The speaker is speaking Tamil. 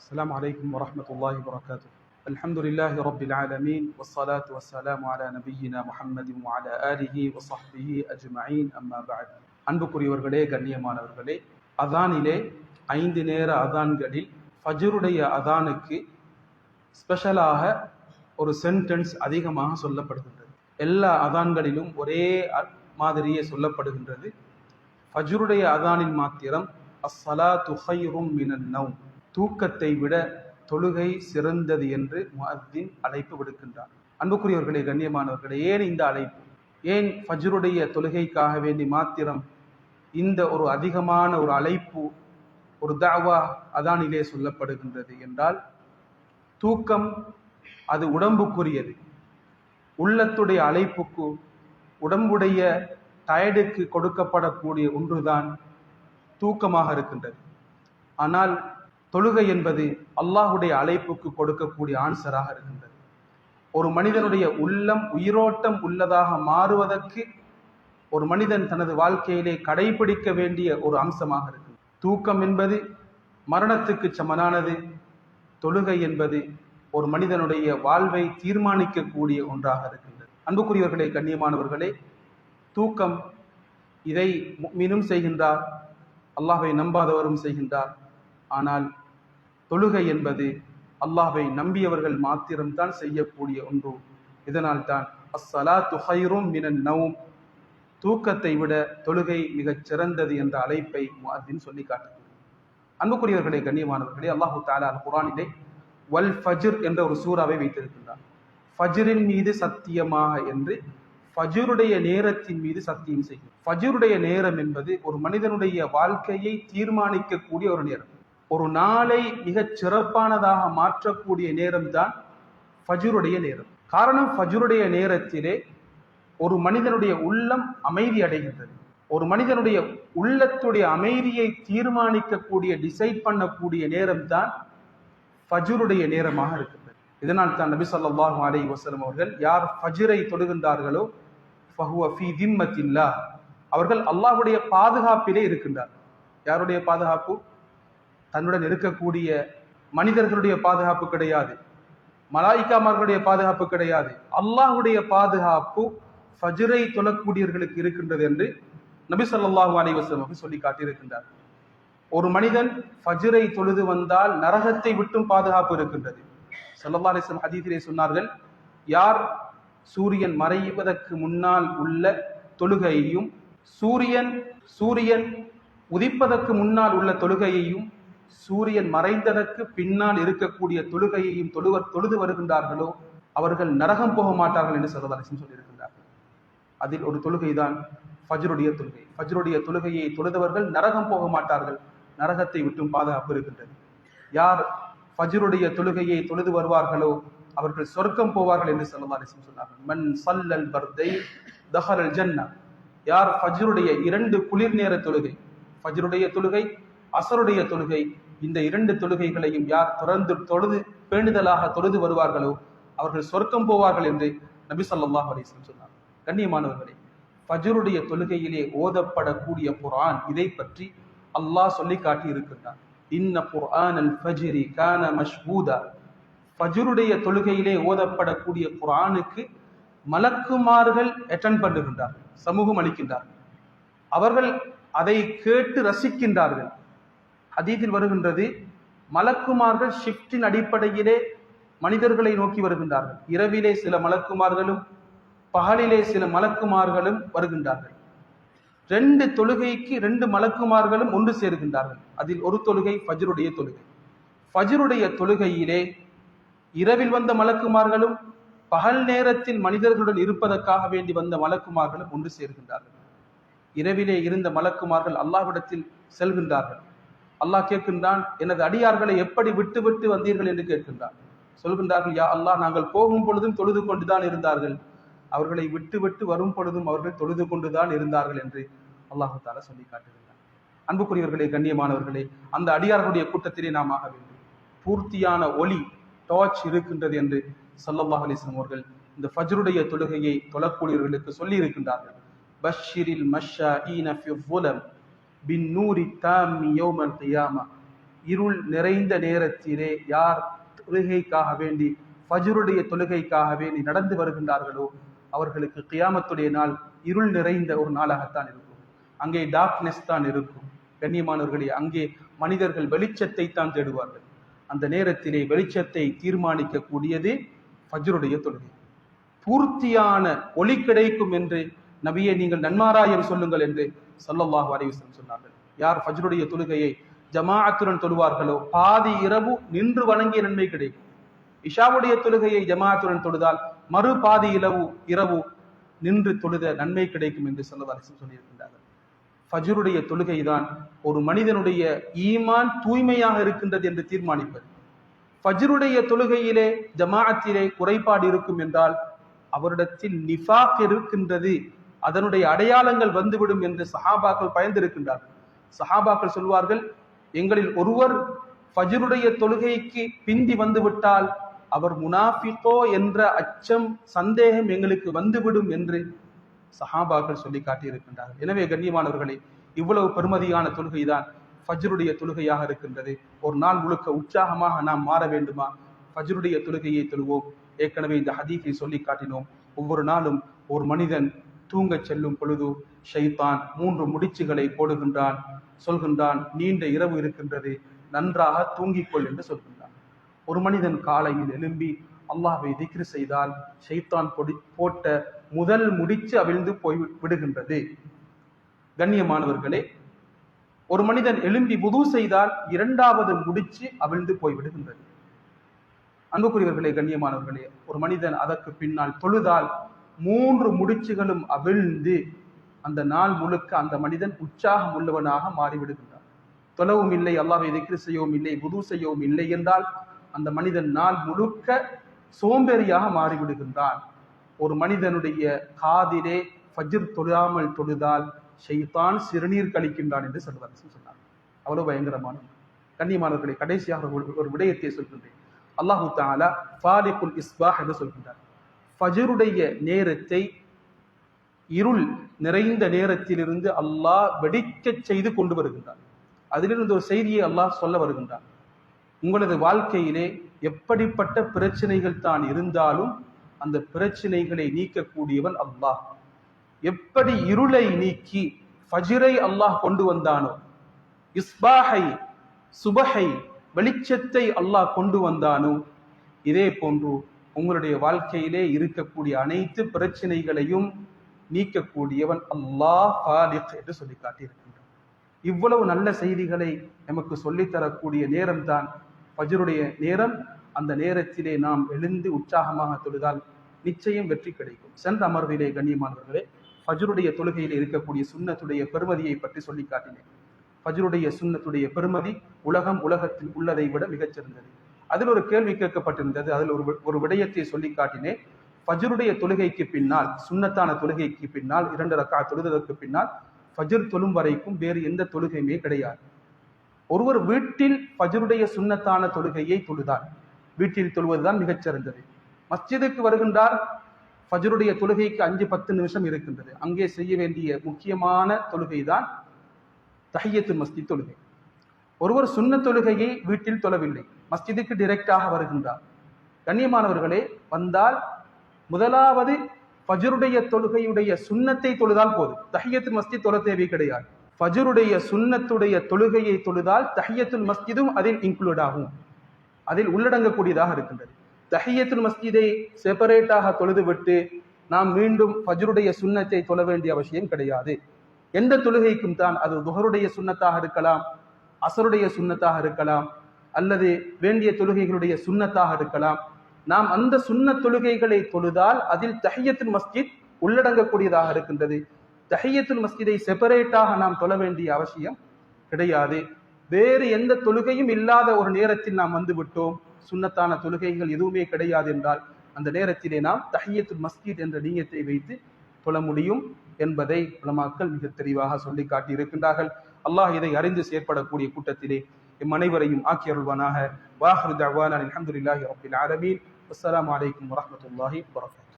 السلام عليكم ورحمة الله وبركاته الحمد لله رب العالمين والصلاة والسلام على نبينا محمد وعلى آله وصحبه أجمعين أما بعد அன்புக்குரியவர்களே கண்ணியமானவர்களே அதானிலே ஐந்து நேர அதான்களில் ஃபஜ்ருடைய அதானுக்கு ஸ்பெஷலாக ஒரு சென்டென்ஸ் அதிகமாக சொல்லப்படுகின்றது எல்லா அதான்களிலும் ஒரே அ- மாதிரியே சொல்லப்படுகின்றது ஃபஜ்ருடைய அதானில் மாத்திரம் அஸ்ஸலா துஹைரும் மினன் நௌம் தூக்கத்தை விட தொழுகை சிறந்தது என்று முஹத்தின் அழைப்பு விடுக்கின்றார். அன்புக்குரியவர்களே கண்ணியமானவர்களே ஏன் இந்த அழைப்பு? ஏன் ஃபஜ்ருடைய தொழுகைக்காக வேண்டி மாத்திரம் இந்த ஒரு அதிகமான ஒரு அழைப்பு ஒரு தாவா அதானிலே சொல்லப்படுகின்றது என்றால் தூக்கம் அது உடம்புக்குரியது. உள்ளத்துடைய அழைப்புக்கு உடம்புடைய டயர்டுக்கு கொடுக்கப்படக்கூடிய ஒன்றுதான் தூக்கமாக இருக்கின்றது. ஆனால் தொழுகை என்பது அல்லாஹுடைய அழைப்புக்கு கொடுக்கக்கூடிய ஆன்சராக இருக்கின்றது. ஒரு மனிதனுடைய உள்ளம் உயிரோட்டம் உள்ளதாக மாறுவதற்கு ஒரு மனிதன் தனது வாழ்க்கையிலே கடைபிடிக்க வேண்டிய ஒரு அம்சமாக இருக்கு தூக்கம் என்பது மரணத்துக்கு சமனானது. தொழுகை என்பது ஒரு மனிதனுடைய வாழ்வை தீர்மானிக்கக்கூடிய ஒன்றாக இருக்கின்றது. அன்புக்குரியவர்களே கண்ணியமானவர்களே தூக்கம் இதை மீனும் செய்கின்றார் அல்லாஹை நம்பாதவரும் செய்கின்றார். ஆனால் தொழுகை என்பது அல்லாஹை நம்பியவர்கள் மாத்திரம்தான் செய்யக்கூடிய ஒன்று. இதனால் தான் அஸ்ஸலா துஹைரும் மினன் நவும் தூக்கத்தை விட தொழுகை மிகச் சிறந்தது என்ற அழைப்பை முஅத்தின் சொல்லி காட்டுகிறது. அன்புக்குரியவர்களே கண்ணியமானவர்களே அல்லாஹு தாலா அல் குரானிலே வல் ஃபஜ்ர் என்ற ஒரு சூறாவை வைத்திருக்கின்றார் ஃபஜ்ரின் மீது சத்தியமாக என்று ஃபஜ்ருடைய நேரத்தின் மீது சத்தியம் செய்யும். ஃபஜ்ருடைய நேரம் என்பது ஒரு மனிதனுடைய வாழ்க்கையை தீர்மானிக்கக்கூடிய ஒரு நேரம். ஒரு நாளை மிகச் சிறப்பானதாக மாற்றக்கூடிய நேரம்தான் ஃபஜ்ருடைய நேரம். காரணம் ஃபஜ்ருடைய நேரத்திலே ஒரு மனிதனுடைய உள்ளம் அமைதி அடைகின்றது. ஒரு மனிதனுடைய உள்ளத்துடைய அமைதியை தீர்மானிக்கக்கூடிய டிசைட் பண்ணக்கூடிய நேரம் தான் ஃபஜ்ருடைய நேரமாக இருக்கின்றது. இதனால் தான் நபி சொல்லாஹு அலைஹி வசலம் அவர்கள் யார் ஃபஜ்ரை தொழுகின்றார்களோ ஃபஹுவ ஃபீ திம்மத்தில்லாஹ் அவர்கள் அல்லாஹுடைய பாதுகாப்பிலே இருக்கின்றார். யாருடைய பாதுகாப்பு? தன்னுடன் இருக்கக்கூடிய மனிதர்களுடைய பாதுகாப்பு கிடையாது. மலாய்க்காமார்களுடைய பாதுகாப்பு கிடையாது. அல்லாஹ்வுடைய பாதுகாப்பு ஃபஜ்ரை தொழக்கூடியவர்களுக்கு இருக்கின்றது என்று நபி சொல்லாஹு அலைவசம் அவர்கள் சொல்லி காட்டியிருக்கின்றார். ஒரு மனிதன் ஃபஜ்ரை தொழுது வந்தால் நரகத்தை விட்டும் பாதுகாப்பு இருக்கின்றது. ஸல்லல்லாஹு அலிஸ்லம் வஸல்லம் சொன்னார்கள் யார் சூரியன் மறைவதற்கு முன்னால் உள்ள தொழுகையையும் சூரியன் சூரியன் உதிப்பதற்கு முன்னால் உள்ள தொழுகையையும் சூரியன் மறைந்ததற்கு பின்னால் இருக்கக்கூடிய தொழுகையையும் தொழுவர் தொழுது வருகின்றார்களோ அவர்கள் நரகம் போக மாட்டார்கள் என்று ஸல்லல்லாஹு சொல்லியிருக்கின்றார்கள். அதில் ஒரு தொழுகைதான் ஃபஜ்ருடைய தொழுகை. ஃபஜ்ருடைய தொழுகையை தொழுதவர்கள் நரகம் போக மாட்டார்கள். நரகத்தை விட்டும் பாதுகாப்பு இருக்கின்றது. யார் ஃபஜ்ருடைய தொழுகையை தொழுது வருவார்களோ அவர்கள் சொர்க்கம் போவார்கள் என்று ஸல்லல்லாஹு சொன்னார்கள். மண் சல்லல் பர்தை தஹரல் ஜன்னா. யார் ஃபஜ்ருடைய இரண்டு குளிர் நேர தொழுகை? ஃபஜ்ருடைய தொழுகை அசருடைய தொழுகை இந்த இரண்டு தொழுகைகளையும் யார் தொடர்ந்து தொழுது பேணுதலாக தொழுது வருவார்களோ அவர்கள் சொர்க்கம் போவார்கள் என்று நபி சொல்லாஹ் அலைஹி சொன்னார். கண்ணியமானவர்களே ஃபஜ்ருடைய தொழுகையிலே ஓதப்படக்கூடிய குரான் இதை பற்றி அல்லாஹ் சொல்லி காட்டி இருக்கின்றான் இன்ன குர்ஆன் அல் ஃபஜ்ரி கான மஷ்பூதா ஃபஜ்ருடைய தொழுகையிலே ஓதப்படக்கூடிய குரானுக்கு மலக்குமார்கள் அட்டன் பண்ணுகின்றார்கள் சமூகம் அளிக்கின்றார்கள். அவர்கள் அதை கேட்டு ரசிக்கின்றார்கள். ஹதீஸில் வருகின்றது மலக்குமார்கள் ஷிஃப்டின் அடிப்படையிலே மனிதர்களை நோக்கி வருகின்றார்கள். இரவிலே சில மலக்குமார்களும் பகலிலே சில மலக்குமார்களும் வருகின்றார்கள். ரெண்டு தொழுகைக்கு ரெண்டு மலக்குமார்களும் ஒன்று சேருகின்றார்கள். அதில் ஒரு தொழுகை ஃபஜ்ருடைய தொழுகை. ஃபஜ்ருடைய தொழுகையிலே இரவில் வந்த மலக்குமார்களும் பகல் நேரத்தில் மனிதர்களுடன் இருப்பதற்காக வேண்டி வந்த மலக்குமார்களும் ஒன்று சேர்கின்றார்கள். இரவிலே இருந்த மலக்குமார்கள் அல்லாஹ்விடத்தில் செல்கின்றார்கள். அல்லாஹ் கேட்கின்றான் எனது அடியார்களை எப்படி விட்டு விட்டு வந்தீர்கள்? என்று கேட்கின்றான். சொல்கின்றார்கள் யா அல்லாஹ் நாங்கள் போகும் பொழுதும் தொழுது கொண்டுதான் இருந்தார்கள். அவர்களை விட்டு விட்டு வரும் பொழுதும் அவர்கள் தொழுது கொண்டுதான் இருந்தார்கள் என்று அல்லாஹு தாலா சொல்லி காட்டுகின்றான். அன்புக்குரியவர்களே கண்ணியமானவர்களே அந்த அடியார்களுடைய கூட்டத்திலே நாம் ஆக வேண்டும். பூர்த்தியான ஒளி டார்ச் இருக்கின்றது என்று சல்லல்லாஹ் அலிஸ்லாம் அவர்கள் இந்த ஃபஜ்ருடைய தொழுகையை தொழக்கூடியவர்களுக்கு சொல்லி இருக்கின்றார்கள் பஷிரில் மஷா ஈன ஃபி பின் நூரி தாமி யோமல் கியாமா. இருள் நிறைந்த நேரத்திலே யார் தொழுகைக்காக வேண்டி ஃபஜ்ருடைய தொழுகைக்காக வேண்டி நடந்து வருகின்றார்களோ அவர்களுக்கு கியாமத்துடைய நாள் இருள் நிறைந்த ஒரு நாளாகத்தான் இருக்கும். அங்கே டார்க்னஸ் தான் இருக்கும். கண்ணியமானவர்களே அங்கே மனிதர்கள் வெளிச்சத்தை தான் தேடுவார்கள். அந்த நேரத்திலே வெளிச்சத்தை தீர்மானிக்கக்கூடியது ஃபஜ்ருடைய தொழுகை. பூர்த்தியான ஒளி கிடைக்கும் என்று நபியை நீங்கள் நன்மாராயம் சொல்லுங்கள் என்று ஸல்லல்லாஹு அலைஹி சொன்னார்கள். யார் ஃபஜ்ருடைய தொழுகையை ஜமாஅத்துடன் தொழுவார்களோ பாதி இரவு நின்று வணங்கிய நன்மை கிடைக்கும். இஷாவுடைய தொழுகையை ஜமாஅத்துடன் தொழுதால் மறு பாதி இரவு இரவு நின்று தொழுத நன்மை கிடைக்கும் என்று சொல்ல அலைஹி சொல்லியிருக்கின்றார்கள். ஃபஜ்ருடைய தொழுகைதான் ஒரு மனிதனுடைய ஈமான் தூய்மையாக இருக்கின்றது என்று தீர்மானிப்பது. ஃபஜ்ருடைய தொழுகையிலே ஜமாஅத்திலே குறைபாடு இருக்கும் என்றால் அவரிடத்தில் நிஃபாக் இருக்கின்றது. அதனுடைய அடையாளங்கள் வந்துவிடும் என்று சஹாபாக்கள் பயந்திருக்கின்றார்கள். சஹாபாக்கள் சொல்வார்கள் எங்களில் ஒருவர் ஃபஜ்ருடைய தொழுகைக்கு பிந்தி வந்துவிட்டால் அவர் முனாஃபிகோ என்ற அச்சம் சந்தேகம் எங்களுக்கு வந்துவிடும் என்று சஹாபாக்கள் சொல்லி காட்டியிருக்கின்றார்கள். எனவே கண்ணியமானவர்களே இவ்வளவு பெருமதியான தொழுகை தான் ஃபஜ்ருடைய தொழுகையாக இருக்கின்றது. ஒரு நாள் முழுக்க உற்சாகமாக நாம் மாற வேண்டுமா? ஃபஜ்ருடைய தொழுகையை தொழுவோம். ஏற்கனவே இந்த ஹதீஃபை சொல்லி காட்டினோம். ஒவ்வொரு நாளும் ஒரு மனிதன் தூங்கச் செல்லும் பொழுது ஷைத்தான் மூன்று முடிச்சுகளை போடுகின்றான். சொல்கின்றான் நீண்ட இரவு இருக்கின்றது நன்றாக தூங்கிக்கொள் என்று சொல்கின்றான். ஒரு மனிதன் காலையில் எழும்பி அல்லாஹை திக்ரு செய்தால் ஷைத்தான் பொடி போட்ட முதல் முடிச்சு அவிழ்ந்து போய் விடுகின்றது. கண்ணியமானவர்களே ஒரு மனிதன் எழும்பி புது செய்தால் இரண்டாவது முடிச்சு அவிழ்ந்து போய் விடுகின்றது. அன்புக்குரியவர்களே கண்ணியமானவர்களே ஒரு மனிதன் அதற்கு பின்னால் தொழுதால் மூன்று முடிச்சுகளும் அவிழ்ந்து அந்த நாள் முழுக்க அந்த மனிதன் உற்சாகம் உள்ளவனாக மாறிவிடுகின்றான். தொலவும் இல்லை அல்லாவை திக்ரு செய்யவும் இல்லை புது செய்யவும் இல்லை என்றால் அந்த மனிதன் நாள் முழுக்க சோம்பேறியாக மாறிவிடுகின்றான். ஒரு மனிதனுடைய காதிலே ஃபஜிர் தொழாமல் தொழுதால் ஷைத்தான் சிறுநீர் கழிக்கின்றான் என்று சொல்வார் சொன்னார் அவ்வளவு பயங்கரமான கண்ணியமானவர்களை கடைசியாக ஒரு- ஒரு விடயத்தை சொல்கின்றேன். அல்லாஹு தாலா ஃபாலிகுல் இஸ்பாஹ் என்று சொல்கின்றார். ஃபஜருடைய நேரத்தை இருள் நிறைந்த நேரத்திலிருந்து அல்லாஹ் வெடிக்கச் செய்து கொண்டு வருகின்றான். அதிலிருந்து ஒரு செய்தியை அல்லாஹ் சொல்ல வருகின்றான். உங்களது வாழ்க்கையிலே எப்படிப்பட்ட பிரச்சனைகள் தான் இருந்தாலும் அந்த பிரச்சனைகளை நீக்கக்கூடியவன் அல்லாஹ். எப்படி இருளை நீக்கி ஃபஜ்ரை அல்லாஹ் கொண்டு வந்தானோ இஸ்பாஹை சுபஹை வெளிச்சத்தை அல்லாஹ் கொண்டு வந்தானோ இதே போன்று உங்களுடைய வாழ்க்கையிலே இருக்கக்கூடிய அனைத்து பிரச்சனைகளையும் நீக்கக்கூடியவன் அல்லாஹ் ஃபாலிக் என்று சொல்லி காட்டியிருக்கின்றான். இவ்வளவு நல்ல செய்திகளை நமக்கு சொல்லித் தரக்கூடிய நேரம்தான் ஃபஜ்ருடைய நேரம். அந்த நேரத்திலே நாம் எழுந்து உற்சாகமாக தொழுதால் நிச்சயம் வெற்றி கிடைக்கும். சென்ற அமர்விலே கண்ணியமானவர்களே ஃபஜ்ருடைய தொழுகையில் இருக்கக்கூடிய சுண்ணத்துடைய பெருமதியை பற்றி சொல்லி காட்டினேன். ஃபஜ்ருடைய சுண்ணத்துடைய பெருமதி உலகம் உலகத்தில் உள்ளதை விட மிகச்சிறந்தது. அதில் ஒரு கேள்வி கேட்கப்பட்டிருந்தது. அதில் ஒரு வி- ஒரு விடயத்தை சொல்லி காட்டினேன். ஃபஜ்ருடைய தொழுகைக்கு பின்னால் சுண்ணத்தான தொழுகைக்கு பின்னால் இரண்டு ரக்கா தொழுதற்கு பின்னால் ஃபஜ்ர் தொழும் வரைக்கும் வேறு எந்த தொழுகையுமே கிடையாது. ஒருவர் வீட்டில் ஃபஜ்ருடைய சுண்ணத்தான தொழுகையை தொழுதார். வீட்டில் தொழுவதுதான் மிகச்சிறந்தது. மஸ்ஜிதுக்கு வருகின்றார் ஃபஜ்ருடைய தொழுகைக்கு அஞ்சு பத்து நிமிஷம் இருக்கின்றது. அங்கே செய்ய வேண்டிய முக்கியமான தொழுகை தான் தஹியத்து மஸ்தி தொழுகை. ஒருவர் சுண்ண தொழுகையை வீட்டில் தொழவில்லை. மஸ்ஜிதுக்கு டிரெக்டாக வருகின்றார். கண்ணியமானவர்களே வந்தால் முதலாவது ஃபஜ்ருடைய தொழுகையுடைய சுன்னத்தை தொழுதால் போதும். தஹியத்து மஸ்ஜித் தொழ தேவை கிடையாது. ஃபஜ்ருடைய சுண்ணத்துடைய தொழுகையை தொழுதால் தஹியத்துல் மஸ்ஜிதும் அதில் இன்க்ளூட் ஆகும். அதில் உள்ளடங்கக்கூடியதாக இருக்கின்றது. தஹியத்துல் மஸ்ஜிதை செப்பரேட்டாக தொழுதுவிட்டு நாம் மீண்டும் ஃபஜ்ருடைய சுண்ணத்தை தொழ வேண்டிய அவசியம் கிடையாது. எந்த தொழுகைக்கும் தான் அது துஹருடைய சுண்ணத்தாக இருக்கலாம் அசருடைய சுண்ணத்தாக இருக்கலாம் அல்லது வேண்டிய தொழுகைகளுடைய சுண்ணத்தாக இருக்கலாம். நாம் அந்த சுண்ண தொழுகைகளை தொழுதால் அதில் தஹியத்துல் மஸ்ஜித் உள்ளடங்கக்கூடியதாக இருக்கின்றது. தஹியத்துல் மஸ்ஜிதை செப்பரேட்டாக நாம் தொழ வேண்டிய அவசியம் கிடையாது. வேறு எந்த தொழுகையும் இல்லாத ஒரு நேரத்தில் நாம் வந்து விட்டோம். சுன்னத்தான தொழுகைகள் எதுவுமே கிடையாது என்றால் அந்த நேரத்திலே நாம் தஹியத்துல் மஸ்ஜித் என்ற நீயத்தை வைத்து தொழ முடியும் என்பதை உலமாக்கள் மிக தெளிவாக சொல்லி காட்டியிருக்கின்றார்கள். அல்லாஹ் இதை அறிந்து செயற்படக்கூடிய கூட்டத்திலே எம் அனைவரையும் ஆக்கி அருள்வானாக வாஹரு தவானா அல்ஹம்துலில்லாஹி ரப்பில் ஆலமீன் அஸ்ஸலாமு அலைக்கும் வரஹ்மத்துல்லாஹி வபரகாத்துஹு